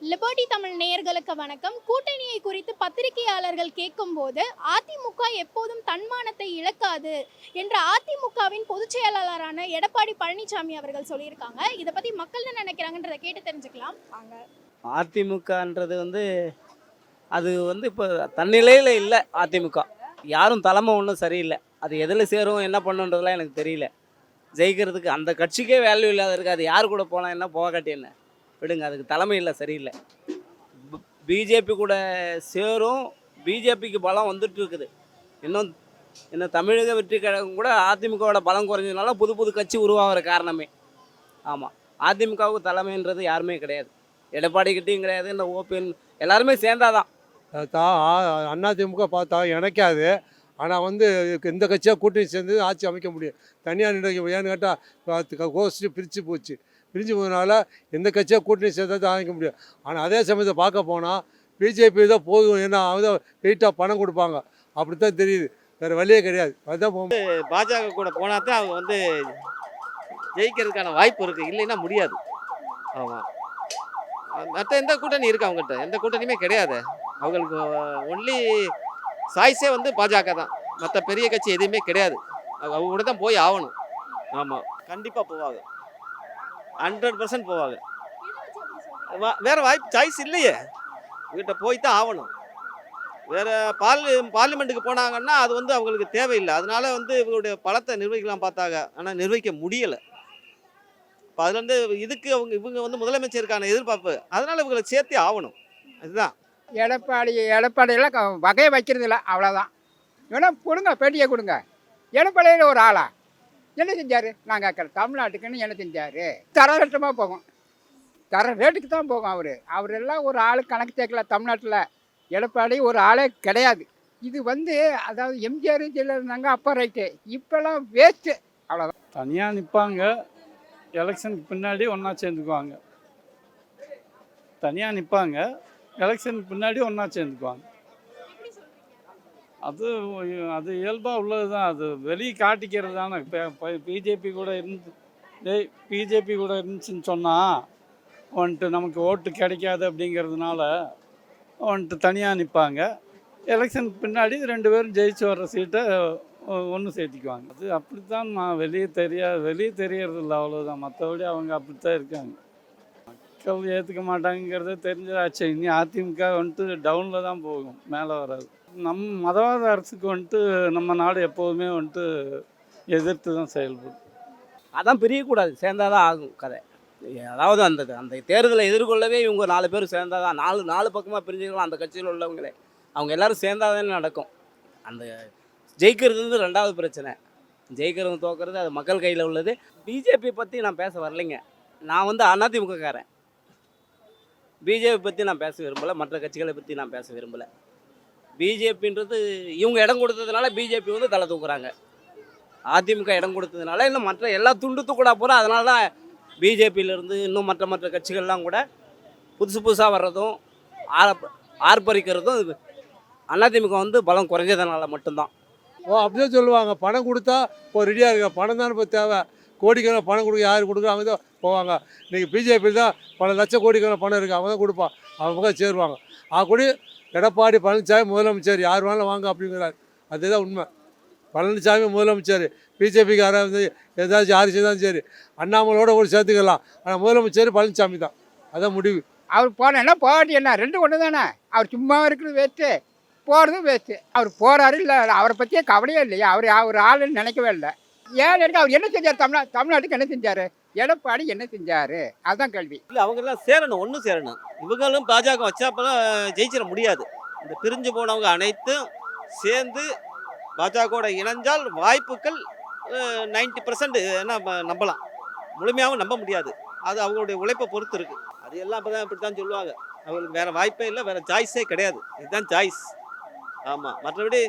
Liberty Tamil நேயர்களுக்கு வணக்கம். கூட்டணியை குறித்து பத்திரிகையாளர்கள் கேட்கும்போது அதிமுக எப்போதும் தன்மானத்தை இழக்காது என்ற அதிமுகவின் பொதுச் செயலாளரான எடப்பாடி பழனிசாமி அவர்கள் சொல்லியிருக்காங்க. இதை பத்தி மக்கள் என்ன நினைக்கிறாங்கன்றதை கேட்டு தெரிஞ்சுக்கலாம். வாங்க. அதிமுகன்றது வந்து அது வந்து இப்போ தன்னிலையில் இல்லை அதிமுக. யாரும் தலைமை ஒன்றும் சரியில்லை. அது எதில் சேரும் என்ன பண்ணுன்றதுலாம் எனக்கு தெரியல. ஜெயிக்கிறதுக்கு அந்த கட்சிக்கே வேல்யூ இல்லாத இருக்குது அது யார் கூட போனால் என்ன போகாட்டி என்ன? விடுங்க அதுக்கு தலைமை இல்லை சரியில்லை பிஜேபி கூட சேரும் பிஜேபிக்கு பலம் வந்துட்டு இருக்குது. இன்னும் இன்னும் தமிழக வெற்றி கழகம் கூட அதிமுகவோட பலம் குறைஞ்சதுனால புது புது கட்சி உருவாகிற காரணமே. ஆமாம் அதிமுகவுக்கு தலைமைன்றது யாருமே கிடையாது. எடப்பாடிக்கிட்டையும் கிடையாது இந்த ஓபிஎன் எல்லாருமே சேர்ந்தாதான். தான் அதிமுக பார்த்தா இணைக்காது ஆனால் வந்து இந்த கட்சியாக கூட்டணி சேர்ந்து ஆட்சி அமைக்க முடியும். தனியாக நின்று ஏன்னு கேட்டால் கோஷ்டி பிரித்து போச்சு. பிரிஞ்சு போனதுனால எந்த கட்சியாக கூட்டணி சேர்ந்தா தான் அமைக்க முடியும் ஆனால் அதே சமயத்தை பார்க்க போனால் பிஜேபி தான் போதும் ஏன்னா அவங்க வெயிட்டாக பணம் கொடுப்பாங்க. அப்படி தான் தெரியுது. வேறு வழியே கிடையாது. அதுதான் போக பாஜக கூட போனா தான் அவங்க வந்து ஜெயிக்கிறதுக்கான வாய்ப்பு இருக்கு. இல்லைன்னா முடியாது. ஆமாம் மற்ற எந்த கூட்டணி இருக்கு அவங்ககிட்ட எந்த கூட்டணியுமே கிடையாது. அவங்களுக்கு ஒன்லி சாய்ஸே வந்து பாஜக தான். மற்ற பெரிய கட்சி எதுவுமே கிடையாது. அவங்க அவங்க கூட தான் போய் ஆகணும். ஆமாம் கண்டிப்பாக போவாங்க. ஹண்ட்ரட் பர்சன்ட் போவாங்க. வா- வேறு வாய்ப்பு சாய்ஸ் இல்லையே. வீட்டை போய் தான் ஆகணும். வேறு பார்லி பார்லிமெண்ட்டுக்கு போனாங்கன்னா அது வந்து அவங்களுக்கு தேவையில்லை. அதனால வந்து இவங்களுடைய பலத்தை நிர்வகிக்கலாம் பார்த்தாங்க. ஆனால் நிர்வகிக்க முடியலை. இப்போ அதுலேருந்து இதுக்கு அவங்க இவங்க வந்து முதலமைச்சருக்கான எதிர்பார்ப்பு. அதனால் இவங்களை சேர்த்தே ஆகணும். அதுதான் எடப்பாடி எடப்பாடியெல்லாம் க- வகையை வைக்கிறது இல்லை அவ்வளோதான் வேணால் கொடுங்க பேட்டியை கொடுங்க. எடப்பாடியில் ஒரு ஆளா? என்ன செஞ்சார்? நான் கேட்குறேன் தமிழ்நாட்டுக்குன்னு என்ன செஞ்சார்? தரரட்டமாக போகும். தர ரேட்டுக்கு தான் போகும் அவர். அவரெல்லாம் ஒரு ஆள் கணக்கு சேர்க்கல தமிழ்நாட்டில். எடப்பாடி ஒரு ஆளே கிடையாது. இது வந்து அதாவது எம்ஜிஆர் ஜெயிலில் இருந்தாங்க அப்போ ரைட்டு. இப்போல்லாம் வேஸ்ட்டு அவ்வளோதான் தனியாக நிற்பாங்க எலெக்ஷனுக்கு பின்னாடி ஒன்றா சேர்ந்துக்குவாங்க. தனியாக நிற்பாங்க எலெக்ஷனுக்கு பின்னாடி ஒன்றா சேர்ந்துக்குவாங்க. அது அது இயல்பாக உள்ளது தான் அது வெளியே காட்டிக்கிறது தானே இப்போ பிஜேபி கூட இருந்து டேய் பிஜேபி கூட இருந்துச்சுன்னு சொன்னால் வந்துட்டு நமக்கு ஓட்டு கிடைக்காது அப்படிங்கிறதுனால வந்துட்டு தனியாக நிற்பாங்க எலெக்ஷனுக்கு பின்னாடி ரெண்டு பேரும் ஜெயிச்சு வர்ற சீட்டை ஒன்று சேர்த்திக்குவாங்க. அது அப்படித்தான் வெளியே தெரியாது வெளியே தெரியறதில்ல. அவ்வளோதான் மற்றபடி அவங்க அப்படித்தான் இருக்காங்க. மக்கள் ஏற்றுக்க மாட்டாங்கிறத தெரிஞ்சதாச்சு இனி அதிமுக வந்துட்டு டவுனில் தான் போகும் மேலே வராது. நம் மதவாத அரசுக்கு வந்துட்டு நம்ம நாடு எப்போதுமே வந்துட்டு எதிர்த்து தான் செயல்படும். அதான் பிரியக்கூடாது சேர்ந்தாதான் ஆகும் கதை. அதாவது அந்த அந்த தேர்தலை எதிர்கொள்ளவே இவங்க நாலு பேர் சேர்ந்தாதான் நாலு நாலு பக்கமாக பிரிஞ்சுக்கலாம் அந்த கட்சியில் உள்ளவங்களே. அவங்க எல்லாரும் சேர்ந்தாதானே நடக்கும். அந்த ஜெயிக்கிறது வந்து ரெண்டாவது பிரச்சனை. ஜெயிக்கிறது தோக்கிறது அது மக்கள் கையில் உள்ளது. பிஜேபி பற்றி நான் பேச வரலைங்க. நான் வந்து அதிமுகக்காரன். பிஜேபி பற்றி நான் பேச விரும்பலை மற்ற கட்சிகளை பற்றி நான் பேச விரும்பலை. பிஜேபின்றது இவங்க இடம் கொடுத்ததுனால பிஜேபி வந்து தலை தூக்குறாங்க. அதிமுக இடம் கொடுத்ததுனால இன்னும் மற்ற எல்லா துண்டு தூக்கூடா போகிறோம் அதனால தான் பிஜேபியிலேருந்து இன்னும் மற்ற மற்ற கட்சிகள்லாம் கூட புதுசு புதுசாக வர்றதும் ஆர்ப்ப ஆர்ப்பரிக்கிறதும் இது. அதிமுக வந்து பலம் குறைஞ்சதுனால மட்டும்தான். ஓ அப்படியே சொல்லுவாங்க. பணம் கொடுத்தா இப்போ ரெடியாக இருக்க பணம் தான் இப்போ தேவை. கோடிக்கணக்கில் பணம் கொடுக்க யார் கொடுக்குறாங்க தான் போவாங்க. இன்றைக்கி பிஜேபி தான் பல லட்சம் கோடிக்கணக்கில் பணம் இருக்குது அவங்க தான் கொடுப்பான். அவங்க தான் சேருவாங்க. ஆ எடப்பாடி பழனிசாமி முதலமைச்சர். யார் வேணாலும் வாங்க அப்படிங்கிறார். அதுதான் உண்மை. பழனிசாமி முதலமைச்சர். பிஜேபிக்கு யாராவது வந்து ஏதாச்சும் யார் செய்தாலும் சரி. அண்ணாமலோட கூட சேர்த்துக்கலாம். ஆனால் முதலமைச்சர் பழனிசாமி தான். அதான் முடிவு. அவர் போனேன்னா போகாட்டி என்ன? ரெண்டு ஒன்று தானே? அவர் சும்மா இருக்கிறது வேஸ்ட்டு. போகிறதும் வேஸ்ட்டு. அவர் போகிறாரு இல்லை அவரை பற்றியே கவலையே இல்லையா. அவர் அவர் ஆளுன்னு நினைக்கவே இல்லை. ஏன் எனக்கு அவர் என்ன செஞ்சார்? தமிழ்நா தமிழ்நாட்டுக்கு என்ன செஞ்சார்? எடப்பாடி என்ன செஞ்சார்? அதுதான் கேள்வி. இல்லை அவங்க எல்லாம் சேரணும் ஒன்றும் சேரணும். இவங்களும் பாஜக வச்சாப்பெல்லாம் ஜெயிச்சிட முடியாது. இந்த பிரிஞ்சு போனவங்க அனைத்தும் சேர்ந்து பாஜகவோட இணைஞ்சால் வாய்ப்புகள் நைன்டி பர்சன்ட் என்ன நம்பலாம். முழுமையாகவும் நம்ப முடியாது. அது அவங்களுடைய உழைப்பை பொறுத்து இருக்கு. அது எல்லாம் இப்போ தான் இப்படி தான் சொல்லுவாங்க. அவங்களுக்கு வேற வாய்ப்பே இல்லை வேற சாய்ஸே கிடையாது. இதுதான் சாய்ஸ் ஆமாம் மற்றபடி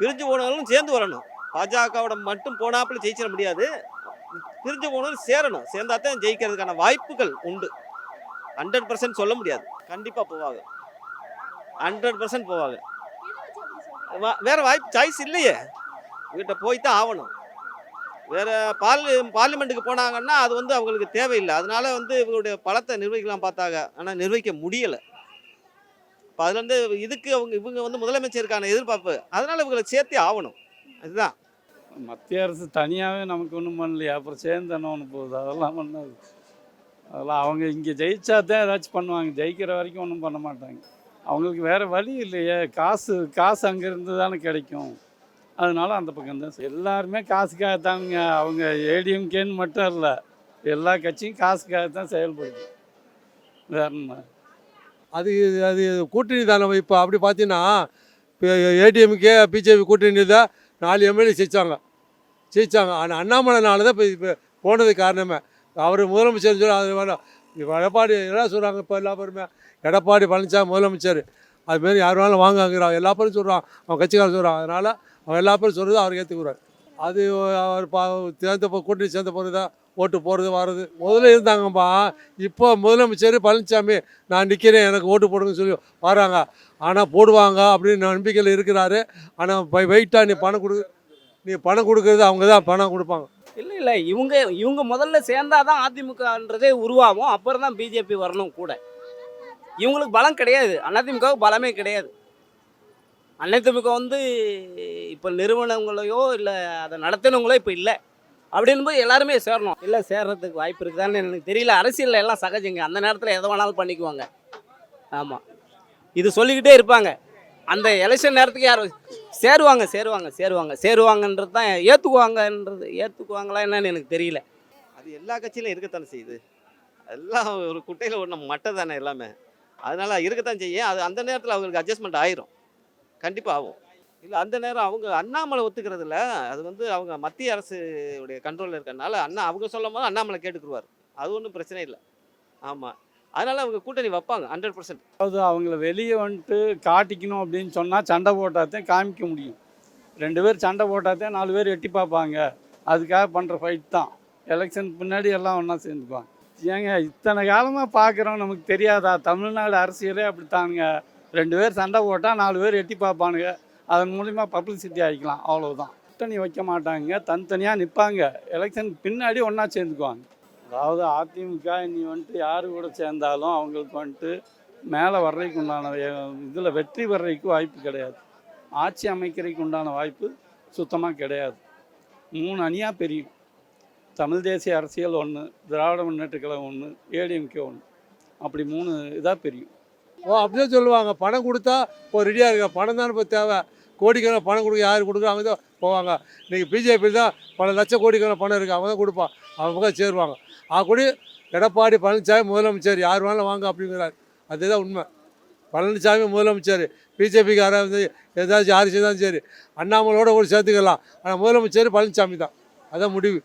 பிரிஞ்சு போனவங்களும் சேர்ந்து வரணும். பாஜகவோட மட்டும் போனாப்புல ஜெயிச்சிட முடியாது. பிரிஞ்சு போனது சேரணும். சேர்ந்தா தான் ஜெயிக்கிறதுக்கான வாய்ப்புகள் உண்டு. ஹண்ட்ரட் பர்சன்ட் சொல்ல முடியாது. கண்டிப்பாக போவாங்க. ஹண்ட்ரட் பர்சன்ட் போவாங்க. வா- வேற வாய்ப்பு சாய்ஸ் இல்லையே. வீட்டை போய் தான் ஆகணும். வேற பார்லி பார்லிமெண்ட்டுக்கு போனாங்கன்னா அது வந்து அவங்களுக்கு தேவையில்லை. அதனால வந்து இவங்களுடைய பலத்தை நிர்வகிக்கலாம் பார்த்தாங்க. ஆனால் நிர்வகிக்க முடியலை. இப்போ அதுலேருந்து இதுக்கு அவங்க இவங்க வந்து முதலமைச்சருக்கான எதிர்பார்ப்பு. அதனால் இவங்களை சேர்த்தே ஆகணும். அதுதான். மத்திய அரசு தனியாகவே நமக்கு ஒன்றும் பண்ணலையா. அப்புறம் சேர்ந்து என்ன ஒன்று போகுது. அதெல்லாம் பண்ணாது. அதெல்லாம் அவங்க இங்கே ஜெயிச்சா தான் ஏதாச்சும் பண்ணுவாங்க. ஜெயிக்கிற வரைக்கும் ஒன்றும் பண்ண மாட்டாங்க. அவங்களுக்கு வேறு வழி இல்லையே. காசு காசு அங்கேருந்து தானே கிடைக்கும். அதனால அந்த பக்கம் தான். எல்லாருமே காசுக்காக தாங்க அவங்க ஏடிஎம்கேன்னு மட்டும் இல்லை எல்லா கட்சியும் காசுக்காக தான் செயல்படுது. வேற என்ன? அது அது கூட்டணி தானே. இப்போ அப்படி பார்த்தீங்கன்னா இப்போ ஏடிஎம்கே பிஜேபி கூட்டணி தான் நாலு எம்எல்ஏ ஜெயிச்சாங்க. ஜெயித்தாங்க ஆனால் அண்ணாமலைனால தான் இப்போ இப்போ போனது காரணமே. அவர் முதலமைச்சர் சொல்லி அது எடப்பாடி என்ன சொல்கிறாங்க இப்போ எல்லா பேருமே? எடப்பாடி பழனிசாமி முதலமைச்சர். அதுமாரி யார் வேணாலும் வாங்கிறான் எல்லா பேரும் சொல்கிறான் அவன் கட்சிக்காரன் சொல்கிறான் அதனால் அவன் எல்லா பேரும் சொல்கிறது அவர் ஏற்றுக்குறாரு அது அவர் பா சேர்ந்த கூட்டணி சேர்ந்த பிறகு தான். ஓட்டு போகிறது வர்றது முதல்ல இருந்தாங்கப்பா. இப்போ முதலமைச்சர் பழனிசாமி நான் நிற்கிறேன் எனக்கு ஓட்டு போடுங்கன்னு சொல்லி வராங்க. ஆனால் போடுவாங்க அப்படின்னு நம்பிக்கையில் இருக்கிறாரு. ஆனால் பை வெயிட்டாக நீ பணம் கொடு நீ பணம் கொடுக்கறது அவங்க தான் பணம் கொடுப்பாங்க. இல்லை இல்லை. இவங்க இவங்க முதல்ல சேர்ந்தாதான் அதிமுகன்றதே உருவாகும். அப்புறம் தான் பிஜேபி வரணும் கூட. இவங்களுக்கு பலம் கிடையாது. அதிமுகவுக்கு பலமே கிடையாது. அதிமுக வந்து இப்போ நிறுவனங்களையோ இல்லை அதை நடத்தினவங்களோ இப்போ இல்லை. அப்படின்போது எல்லாருமே சேரணும். இல்லை சேர்றதுக்கு வாய்ப்பு இருக்குதான்னு எனக்கு தெரியல. அரசியலில் எல்லாம் சகஜங்க. அந்த நேரத்தில் எதை வேணாலும் பண்ணிக்குவாங்க. ஆமாம் இது சொல்லிக்கிட்டே இருப்பாங்க. அந்த எலெக்ஷன் நேரத்துக்கு யார்? சேருவாங்க சேருவாங்க சேருவாங்க. சேருவாங்கன்றது தான் ஏற்றுக்குவாங்கன்றது ஏற்றுக்குவாங்களா என்னன்னு எனக்கு தெரியல. அது எல்லா கட்சியிலும் இருக்கத்தானே செய்யுது. எல்லாம் ஒரு குட்டையில் ஒன்று மட்டை தானே எல்லாமே. அதனால இருக்கத்தான் செய்யும். அது அந்த நேரத்தில் அவங்களுக்கு அட்ஜஸ்ட்மெண்ட் ஆயிரும். கண்டிப்பாக ஆகும். இல்லை அந்த நேரம் அவங்க அண்ணாமலை ஒத்துக்கிறது அது வந்து அவங்க மத்திய அரசு உடைய கண்ட்ரோலில் இருக்கறனால அண்ணா அவங்க சொல்லும் போது அண்ணாமலை கேட்டுக்குருவார். அது ஒன்றும் பிரச்சனை இல்லை. ஆமாம் அதனால் அவங்க கூட்டணி வைப்பாங்க ஹண்ட்ரட் பர்சன்ட் அதாவது அவங்கள வெளியே வந்துட்டு காட்டிக்கணும் அப்படின்னு சொன்னால் சண்டை போட்டாதான் காமிக்க முடியும். ரெண்டு பேர் சண்டை போட்டாதான் நாலு பேர் எட்டி பார்ப்பாங்க. அதுக்காக பண்ணுற ஃபைட் தான். எலெக்ஷன் பின்னாடி எல்லாம் ஒன்றா சேர்ந்துக்குவாங்க. ஏங்க இத்தனை காலமாக பார்க்குறோம் நமக்கு தெரியாதா? தமிழ்நாடு அரசியலே அப்படித்தானுங்க. ரெண்டு பேர் சண்டை போட்டால் நாலு பேர் எட்டி பார்ப்பானுங்க. அதன் மூலிமா பப்ளிசிட்டி ஆகிக்கலாம். அவ்வளவுதான். கூட்டணி வைக்க மாட்டாங்க. தனித்தனியாக நிற்பாங்க எலெக்ஷன் பின்னாடி ஒன்றா சேர்ந்துக்குவாங்க. அதாவது அதிமுக நீ வந்துட்டு யார் கூட சேர்ந்தாலும் அவங்களுக்கு வந்துட்டு மேலே வர்றதுக்கு உண்டான இதில் வெற்றி வர்றதுக்கு வாய்ப்பு கிடையாது. ஆட்சி அமைக்கிறதுக்கு உண்டான வாய்ப்பு சுத்தமாக கிடையாது. மூணு அணியாக பெரியும். தமிழ் தேசிய அரசியல் ஒன்று திராவிட முன்னேற்ற கழகம் ஒன்று ஏடிஎம்கே ஒன்று அப்படி மூணு இதாக பெரியும். ஓ அப்படியே சொல்லுவாங்க. பணம் கொடுத்தா இப்போ ரெடியாக இருக்க. பணம் தான் இப்போ தேவை. கோடிக்கணக்கில் பணம் கொடுக்க யார் கொடுக்குறோம் அவங்க தான் போவாங்க. இன்றைக்கி பிஜேபி தான் பல லட்சம் கோடிக்கான பணம் இருக்குது அவங்க தான் கொடுப்பான். அவங்க பக்கம் சேருவாங்க. ஆ கூடி எடப்பாடி பழனிசாமி முதலமைச்சர் யார் வேணாலும் வாங்க அப்படிங்கிறார். அதுதான் உண்மை. பழனிசாமி முதலமைச்சர் பிஜேபிக்காராக யாராவது வந்து ஏதாச்சும் யார் செய்தாலும் சரி. அண்ணாமலோட கூட சேர்த்துக்கலாம். ஆனால் முதலமைச்சர் பழனிசாமி தான். அதான் முடிவு.